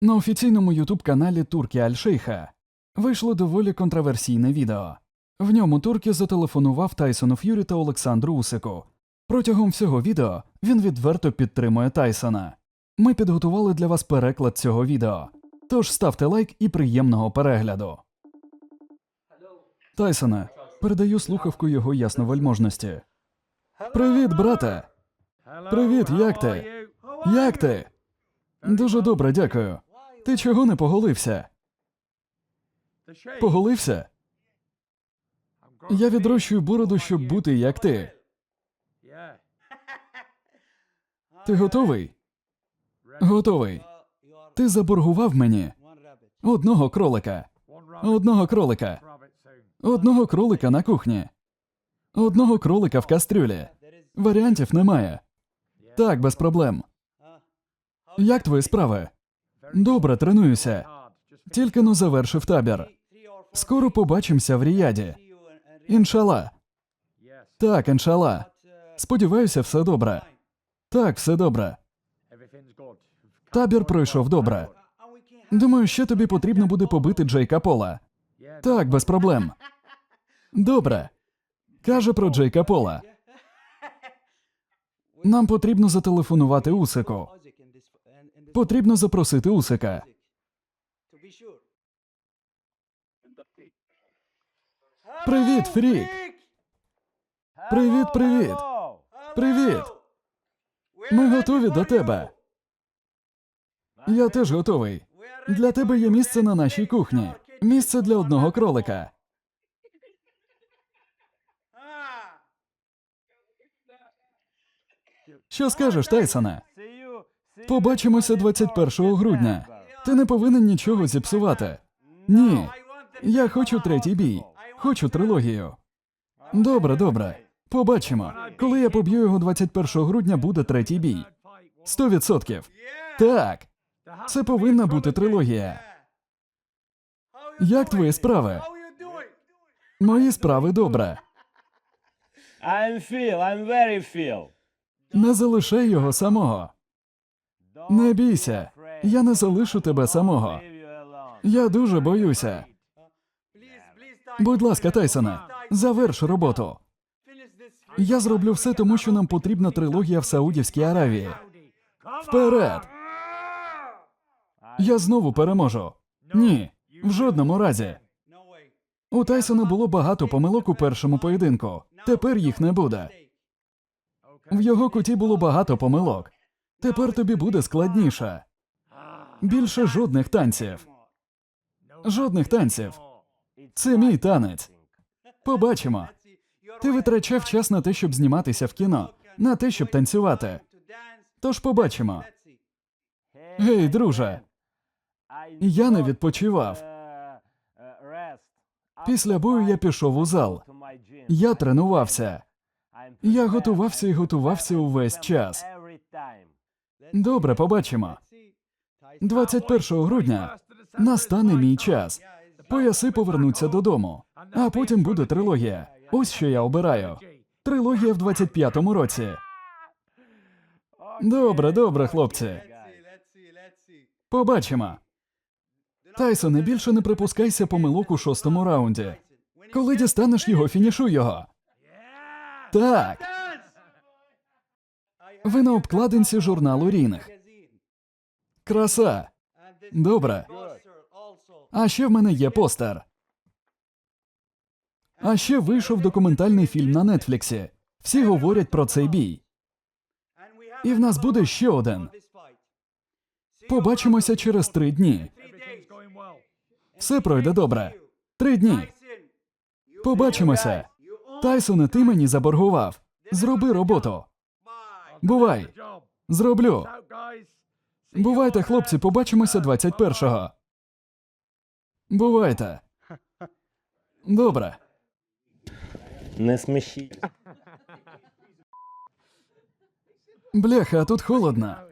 На офіційному ютуб-каналі Туркі Аль-Шейха вийшло доволі контроверсійне відео. В ньому Туркі зателефонував Тайсону Ф'юрі та Олександру Усику. Протягом всього відео він відверто підтримує Тайсона. Ми підготували для вас переклад цього відео. Тож ставте лайк і приємного перегляду. Тайсоне, передаю слухавку його ясновельможності. Привіт, брате! Привіт, як ти? Як ти? Дуже добре, дякую. Ти чого не поголився? Поголився? Я відрощую бороду, щоб бути як ти. Ти готовий? Готовий. Ти заборгував мені одного кролика. Одного кролика. Одного кролика на кухні. Одного кролика в кастрюлі. Варіантів немає. Так, без проблем. Як твої справи? Добре, тренуюся. Тільки но завершив табір. Скоро побачимося в Ріяді. Іншала. Так, іншала. Сподіваюся, все добре. Так, все добре. Табір пройшов добре. Думаю, ще тобі потрібно буде побити Джейка Пола. Так, без проблем. Добре. Каже про Джейка Пола. Нам потрібно зателефонувати Усику. Потрібно запросити Усика. Привіт, Фрік! Привіт, привіт! Привіт! Ми готові до тебе. Я теж готовий. Для тебе є місце на нашій кухні. Місце для одного кролика. Що скажеш, Тайсоне? Побачимося 21 грудня. Ти не повинен нічого зіпсувати. Ні. Я хочу третій бій. Хочу трилогію. Добре, добре. Побачимо. Коли я поб'ю його 21 грудня, буде третій бій. Сто відсотків. Так. Це повинна бути трилогія. Як твої справи? Мої справи добре. I'm Phil, I'm very Phil. Не залишай його самого. Не бійся. Я не залишу тебе самого. Я дуже боюся. Будь ласка, Тайсоне, заверш роботу. Я зроблю все, тому що нам потрібна трилогія в Саудівській Аравії. Вперед! Я знову переможу. Ні, в жодному разі. У Тайсона було багато помилок у першому поєдинку. Тепер їх не буде. В його куті було багато помилок. Тепер тобі буде складніше. Більше жодних танців. Жодних танців. Це мій танець. Побачимо. Ти витрачав час на те, щоб зніматися в кіно, на те, щоб танцювати. Тож побачимо. Гей, друже, я не відпочивав. Після бою я пішов у зал. Я тренувався. Я готувався і готувався увесь час. Добре, побачимо. 21 грудня настане мій час. Пояси повернуться додому, а потім буде трилогія. Ось що я обираю. Трилогія в 25-му році. Добре, добре, хлопці. Побачимо. Тайсоне, більше не припускайся помилок у шостому раунді. Коли дістанеш його, фінішуй його. Так. Ви на обкладинці журналу Рінг. Краса. Добре. А ще в мене є постер. А ще вийшов документальний фільм на Нетфліксі. Всі говорять про цей бій. І в нас буде ще один. Побачимося через три дні. Все пройде добре. Три дні. Побачимося. Тайсоне, ти мені заборгував. Зроби роботу. Бувай. Зроблю. Бувайте, хлопці, побачимося 21-го. Бувайте. Добре. Не смішіть. Бляха, а тут холодно.